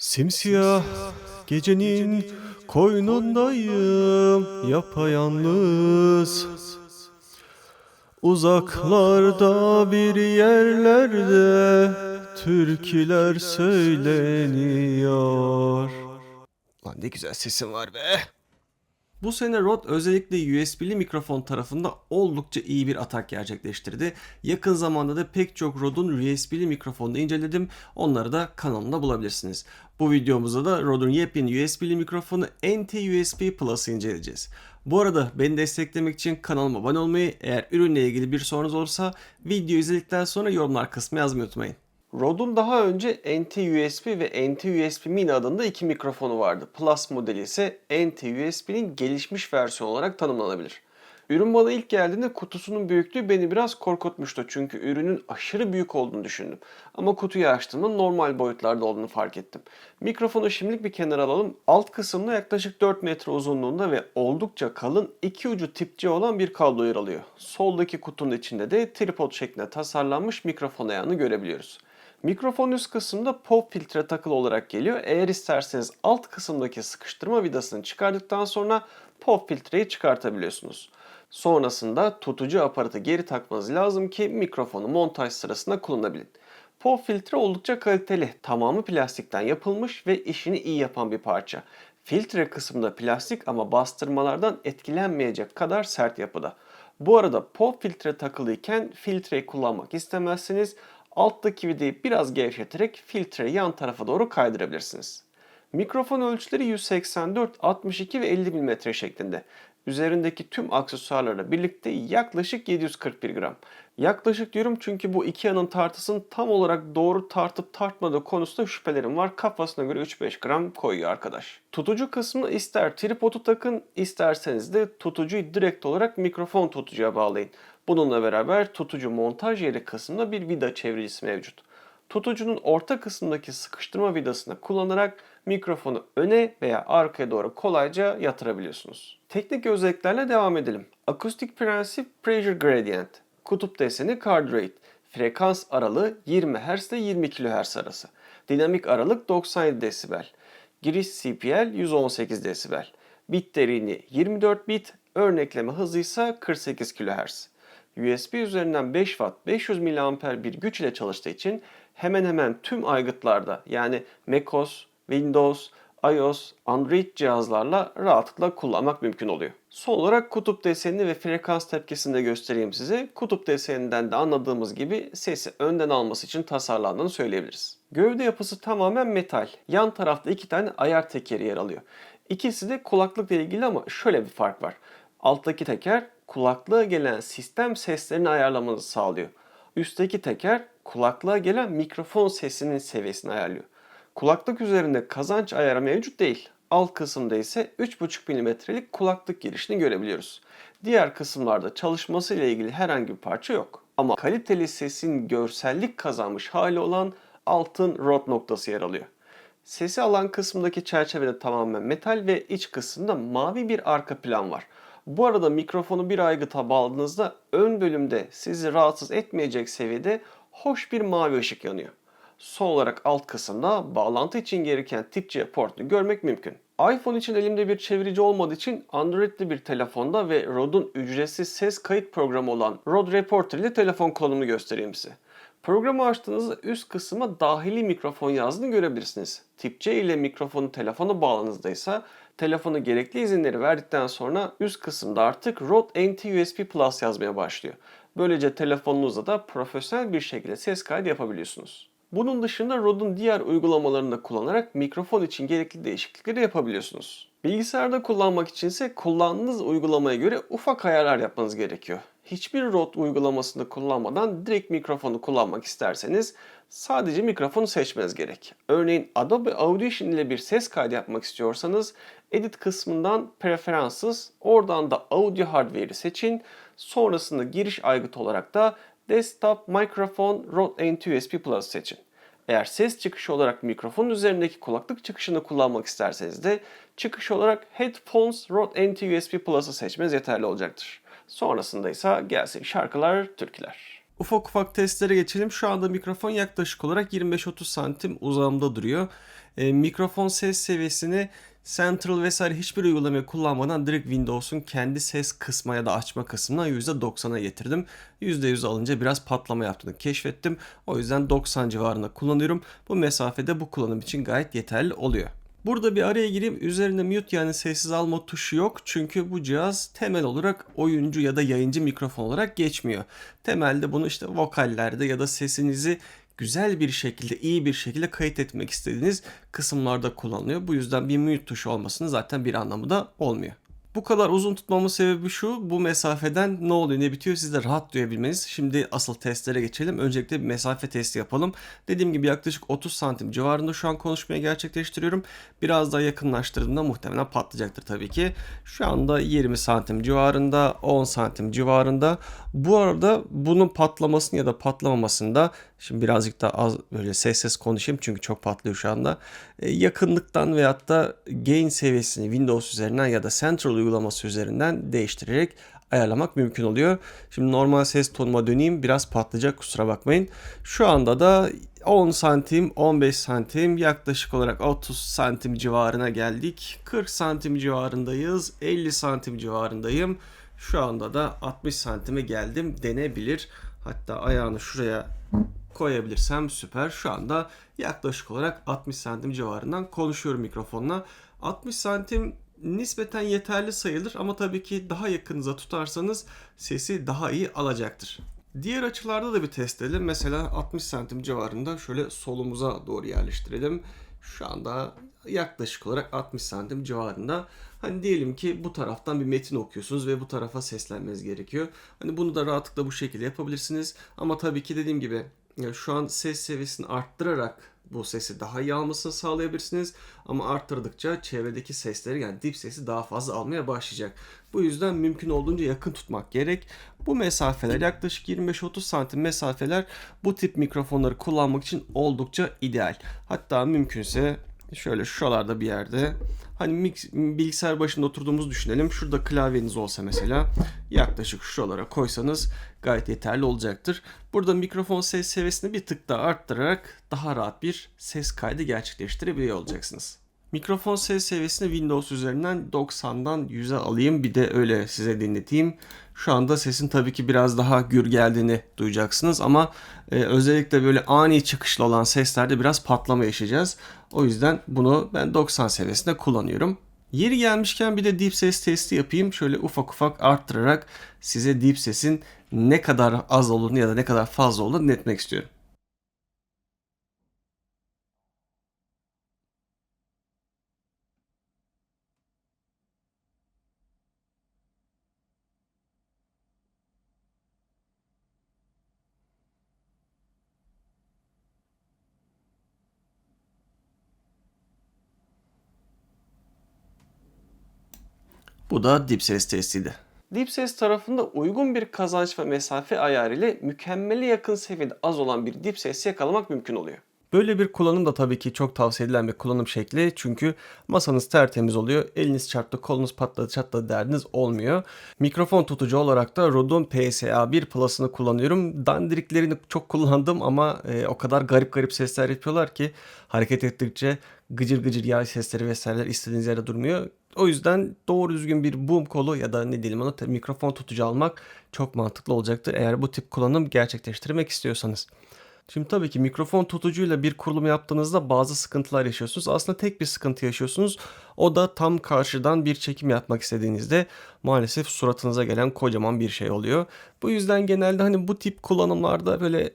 Simsiyah gecenin koynundayım yapayalnız Uzaklarda bir yerlerde türküler söyleniyor Lan ne güzel sesin var be. Bu sene Rode özellikle USB'li mikrofon tarafında oldukça iyi bir atak gerçekleştirdi. Yakın zamanda da pek çok Rode'un USB'li mikrofonunu inceledim. Onları da kanalımda bulabilirsiniz. Bu videomuzda da Rode'un yepyeni USB'li mikrofonu NT-USB Plus'ı inceleyeceğiz. Bu arada beni desteklemek için kanalıma abone olmayı, eğer ürünle ilgili bir sorunuz olursa video izledikten sonra yorumlar kısmına yazmayı unutmayın. Rode'un daha önce NT-USB ve NT-USB Mini adında iki mikrofonu vardı. Plus modeli ise NT-USB'nin gelişmiş versiyonu olarak tanımlanabilir. Ürün bana ilk geldiğinde kutusunun büyüklüğü beni biraz korkutmuştu çünkü ürünün aşırı büyük olduğunu düşündüm. Ama kutuyu açtığımda normal boyutlarda olduğunu fark ettim. Mikrofonu şimdilik bir kenara alalım. Alt kısımda yaklaşık 4 metre uzunluğunda ve oldukça kalın iki ucu tip C olan bir kablo yer alıyor. Soldaki kutunun içinde de tripod şeklinde tasarlanmış mikrofon ayağını görebiliyoruz. Mikrofon üst kısımda pop filtre takılı olarak geliyor. Eğer isterseniz alt kısımdaki sıkıştırma vidasını çıkardıktan sonra pop filtreyi çıkartabiliyorsunuz. Sonrasında tutucu aparatı geri takmanız lazım ki mikrofonu montaj sırasında kullanabilin. Pop filtre oldukça kaliteli. Tamamı plastikten yapılmış ve işini iyi yapan bir parça. Filtre kısmında plastik ama bastırmalardan etkilenmeyecek kadar sert yapıda. Bu arada pop filtre takılıyken filtreyi kullanmak istemezseniz alttaki vidayı biraz gevşeterek filtreyi yan tarafa doğru kaydırabilirsiniz. Mikrofon ölçüleri 184, 62 ve 50 mm şeklinde. Üzerindeki tüm aksesuarlarla birlikte yaklaşık 741 gram. Yaklaşık diyorum çünkü bu iki yanın tartısını tam olarak doğru tartıp tartmadığı konusunda şüphelerim var. Kafasına göre 3-5 gram koyuyor arkadaş. Tutucu kısmına ister tripodu takın isterseniz de tutucuyu direkt olarak mikrofon tutucuya bağlayın. Bununla beraber tutucu montaj yeri kısmında bir vida çeviricisi mevcut. Tutucunun orta kısmındaki sıkıştırma vidasını kullanarak mikrofonu öne veya arkaya doğru kolayca yatırabiliyorsunuz. Teknik özelliklerle devam edelim. Akustik prensip Pressure Gradient, kutup deseni Card Rate, frekans aralığı 20 Hz ile 20 kHz arası, dinamik aralık 97 desibel, giriş CPL 118 desibel, bit derinliği 24 bit, örnekleme hızı ise 48 kHz. USB üzerinden 5 Watt 500 mAh bir güç ile çalıştığı için hemen hemen tüm aygıtlarda yani macOS, Windows, iOS, Android cihazlarla rahatlıkla kullanmak mümkün oluyor. Son olarak kutup desenini ve frekans tepkisini de göstereyim size. Kutup deseninden de anladığımız gibi sesi önden alması için tasarlandığını söyleyebiliriz. Gövde yapısı tamamen metal. Yan tarafta iki tane ayar tekeri yer alıyor. İkisi de kulaklıkla ilgili ama şöyle bir fark var. Alttaki teker kulaklığa gelen sistem seslerini ayarlamanızı sağlıyor. Üstteki teker kulaklığa gelen mikrofon sesinin seviyesini ayarlıyor. Kulaklık üzerinde kazanç ayarı mevcut değil. Alt kısımda ise 3.5 mm'lik kulaklık girişini görebiliyoruz. Diğer kısımlarda çalışması ile ilgili herhangi bir parça yok. Ama kaliteli sesin görsellik kazanmış hali olan altın rot noktası yer alıyor. Sesi alan kısmındaki çerçevede tamamen metal ve iç kısımda mavi bir arka plan var. Bu arada mikrofonu bir aygıta bağladığınızda ön bölümde sizi rahatsız etmeyecek seviyede hoş bir mavi ışık yanıyor. Son olarak alt kısımda bağlantı için gereken tip C portunu görmek mümkün. iPhone için elimde bir çevirici olmadığı için Android'li bir telefonda ve Rode'un ücretsiz ses kayıt programı olan Rode Reporter ile telefon kullanımını göstereyim size. Programı açtığınızda üst kısma dahili mikrofon yazdığını görebilirsiniz. Tip C ile mikrofonu telefona bağladığınızda ise telefonu gerekli izinleri verdikten sonra üst kısımda artık Rode NT USB Plus yazmaya başlıyor. Böylece telefonunuzda da profesyonel bir şekilde ses kaydı yapabiliyorsunuz. Bunun dışında Rode'un diğer uygulamalarını da kullanarak mikrofon için gerekli değişiklikleri yapabiliyorsunuz. Bilgisayarda kullanmak için ise kullandığınız uygulamaya göre ufak ayarlar yapmanız gerekiyor. Hiçbir Rode uygulamasını kullanmadan direkt mikrofonu kullanmak isterseniz sadece mikrofonu seçmeniz gerek. Örneğin Adobe Audition ile bir ses kaydı yapmak istiyorsanız Edit kısmından Preferences, oradan da Audio Hardware'i seçin. Sonrasında giriş aygıtı olarak da Desktop Microphone Rode NT USB Plus seçin. Eğer ses çıkışı olarak mikrofonun üzerindeki kulaklık çıkışını kullanmak isterseniz de çıkış olarak Headphones Rode NT USB Plus'ı seçmeniz yeterli olacaktır. Sonrasında ise gelsin şarkılar, türküler. Ufak ufak testlere geçelim. Şu anda mikrofon yaklaşık olarak 25-30 santim uzağımda duruyor. E, mikrofon ses seviyesini Central vesaire hiçbir uygulamayı kullanmadan direkt Windows'un kendi ses kısma ya da açma kısmına %90'a getirdim. %100 alınca biraz patlama yaptığını keşfettim. O yüzden 90 civarında kullanıyorum. Bu mesafede bu kullanım için gayet yeterli oluyor. Burada bir araya gireyim. Üzerinde mute yani sessiz alma tuşu yok. Çünkü bu cihaz temel olarak oyuncu ya da yayıncı mikrofon olarak geçmiyor. Temelde bunu işte vokallerde ya da sesinizi güzel bir şekilde, iyi bir şekilde kayıt etmek istediğiniz kısımlarda kullanılıyor. Bu yüzden bir mute tuşu olmasının zaten bir anlamı da olmuyor. Bu kadar uzun tutmamın sebebi şu. Bu mesafeden ne oluyor ne bitiyor siz de rahat duyabilmeniz. Şimdi asıl testlere geçelim. Öncelikle bir mesafe testi yapalım. Dediğim gibi yaklaşık 30 santim civarında şu an konuşmayı gerçekleştiriyorum. Biraz daha yakınlaştırdığımda muhtemelen patlayacaktır tabii ki. Şu anda 20 santim civarında, 10 santim civarında. Bu arada bunun patlamasını ya da patlamamasında Şimdi birazcık daha az böyle ses ses konuşayım çünkü çok patlıyor şu anda. E, yakınlıktan veyahut da gain seviyesini Windows üzerinden ya da Central uygulaması üzerinden değiştirerek ayarlamak mümkün oluyor. Şimdi normal ses tonuma döneyim. Biraz patlayacak kusura bakmayın. Şu anda da 10 santim, 15 santim, yaklaşık olarak 30 santim civarına geldik. 40 santim civarındayız. 50 santim civarındayım. Şu anda da 60 santime geldim denebilir. Hatta ayağını şuraya koyabilirsem süper. Şu anda yaklaşık olarak 60 santim civarından konuşuyorum mikrofonla. 60 santim nispeten yeterli sayılır ama tabii ki daha yakınıza tutarsanız sesi daha iyi alacaktır. Diğer açılarda da bir test edelim. Mesela 60 santim civarında şöyle solumuza doğru yerleştirelim. Şu anda yaklaşık olarak 60 santim civarında. Hani diyelim ki bu taraftan bir metin okuyorsunuz ve bu tarafa seslenmeniz gerekiyor. Hani bunu da rahatlıkla bu şekilde yapabilirsiniz. Ama tabii ki dediğim gibi şu an ses seviyesini arttırarak bu sesi daha iyi almasını sağlayabilirsiniz. Ama arttırdıkça çevredeki sesleri yani dip sesi daha fazla almaya başlayacak. Bu yüzden mümkün olduğunca yakın tutmak gerek. Bu mesafeler yaklaşık 25-30 santim mesafeler bu tip mikrofonları kullanmak için oldukça ideal. Hatta mümkünse şöyle şuralarda bir yerde hani mix, bilgisayar başında oturduğumuzu düşünelim. Şurada klavyeniz olsa mesela yaklaşık şuralara koysanız gayet yeterli olacaktır. Burada mikrofon ses seviyesini bir tık daha arttırarak daha rahat bir ses kaydı gerçekleştirebiliyor olacaksınız. Mikrofon ses seviyesini Windows üzerinden 90'dan 100'e alayım bir de öyle size dinleteyim. Şu anda sesin tabii ki biraz daha gür geldiğini duyacaksınız ama e, özellikle böyle ani çıkışlı olan seslerde biraz patlama yaşayacağız. O yüzden bunu ben 90 seviyesinde kullanıyorum. Yeri gelmişken bir de deep ses testi yapayım. Şöyle ufak ufak arttırarak size deep sesin ne kadar az olduğunu ya da ne kadar fazla olduğunu netmek istiyorum. Bu da dip ses testiydi. Deep ses tarafında uygun bir kazanç ve mesafe ayarı ile mükemmele yakın seviyede az olan bir dip ses yakalamak mümkün oluyor. Böyle bir kullanım da tabii ki çok tavsiye edilen bir kullanım şekli. Çünkü masanız tertemiz oluyor. Eliniz çarptı, kolunuz patladı, çatladı derdiniz olmuyor. Mikrofon tutucu olarak da Rode'un PSA 1 Plus'ını kullanıyorum. Dandiriklerini çok kullandım ama e, o kadar garip garip sesler yapıyorlar ki hareket ettikçe gıcır gıcır yağ sesleri vesaireler istediğiniz yerde durmuyor. O yüzden doğru düzgün bir boom kolu ya da ne diyelim ona mikrofon tutucu almak çok mantıklı olacaktır eğer bu tip kullanım gerçekleştirmek istiyorsanız. Şimdi tabii ki mikrofon tutucuyla bir kurulum yaptığınızda bazı sıkıntılar yaşıyorsunuz. Aslında tek bir sıkıntı yaşıyorsunuz. O da tam karşıdan bir çekim yapmak istediğinizde maalesef suratınıza gelen kocaman bir şey oluyor. Bu yüzden genelde hani bu tip kullanımlarda böyle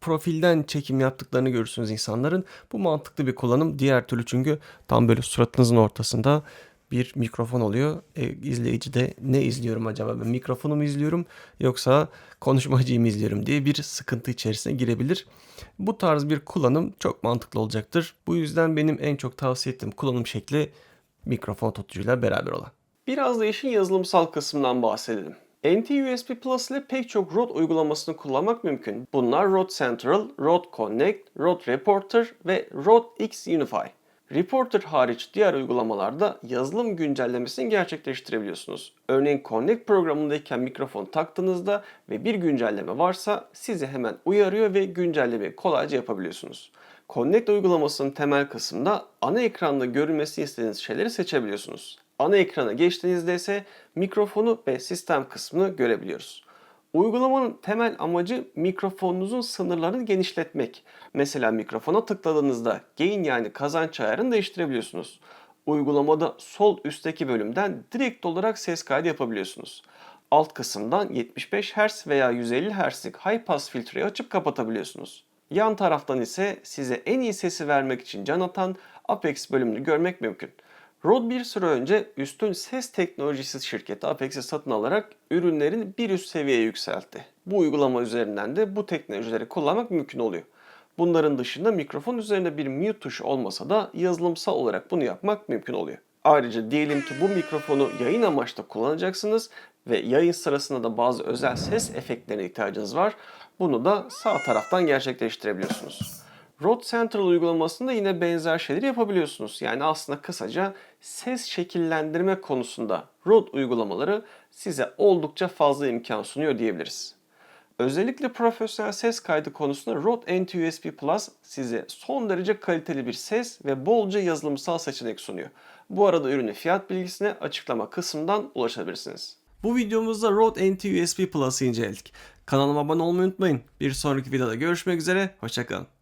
profilden çekim yaptıklarını görürsünüz insanların. Bu mantıklı bir kullanım. Diğer türlü çünkü tam böyle suratınızın ortasında bir mikrofon oluyor. E, izleyici de ne izliyorum acaba ben mikrofonu mu izliyorum yoksa konuşmacıyı mı izliyorum diye bir sıkıntı içerisine girebilir. Bu tarz bir kullanım çok mantıklı olacaktır. Bu yüzden benim en çok tavsiye ettiğim kullanım şekli mikrofon tutucuyla beraber olan. Biraz da işin yazılımsal kısmından bahsedelim. NT-USB Plus ile pek çok Rode uygulamasını kullanmak mümkün. Bunlar Rode Central, Rode Connect, Rode Reporter ve Rode X Unify. Reporter hariç diğer uygulamalarda yazılım güncellemesini gerçekleştirebiliyorsunuz. Örneğin Connect programındayken mikrofon taktığınızda ve bir güncelleme varsa sizi hemen uyarıyor ve güncellemeyi kolayca yapabiliyorsunuz. Connect uygulamasının temel kısmında ana ekranda görülmesini istediğiniz şeyleri seçebiliyorsunuz. Ana ekrana geçtiğinizde ise mikrofonu ve sistem kısmını görebiliyoruz. Uygulamanın temel amacı mikrofonunuzun sınırlarını genişletmek. Mesela mikrofona tıkladığınızda gain yani kazanç ayarını değiştirebiliyorsunuz. Uygulamada sol üstteki bölümden direkt olarak ses kaydı yapabiliyorsunuz. Alt kısımdan 75 Hz veya 150 Hz'lik high pass filtreyi açıp kapatabiliyorsunuz. Yan taraftan ise size en iyi sesi vermek için can atan Apex bölümünü görmek mümkün. Rode bir süre önce üstün ses teknolojisi şirketi Apex'i satın alarak ürünlerini bir üst seviyeye yükseltti. Bu uygulama üzerinden de bu teknolojileri kullanmak mümkün oluyor. Bunların dışında mikrofon üzerinde bir mute tuşu olmasa da yazılımsal olarak bunu yapmak mümkün oluyor. Ayrıca diyelim ki bu mikrofonu yayın amaçlı kullanacaksınız ve yayın sırasında da bazı özel ses efektlerine ihtiyacınız var. Bunu da sağ taraftan gerçekleştirebiliyorsunuz. Rode Central uygulamasında yine benzer şeyleri yapabiliyorsunuz. Yani aslında kısaca ses şekillendirme konusunda Rode uygulamaları size oldukça fazla imkan sunuyor diyebiliriz. Özellikle profesyonel ses kaydı konusunda Rode NT-USB Plus size son derece kaliteli bir ses ve bolca yazılımsal seçenek sunuyor. Bu arada ürünün fiyat bilgisine açıklama kısmından ulaşabilirsiniz. Bu videomuzda Rode NT-USB Plus'ı inceledik. Kanalıma abone olmayı unutmayın. Bir sonraki videoda görüşmek üzere, hoşçakalın.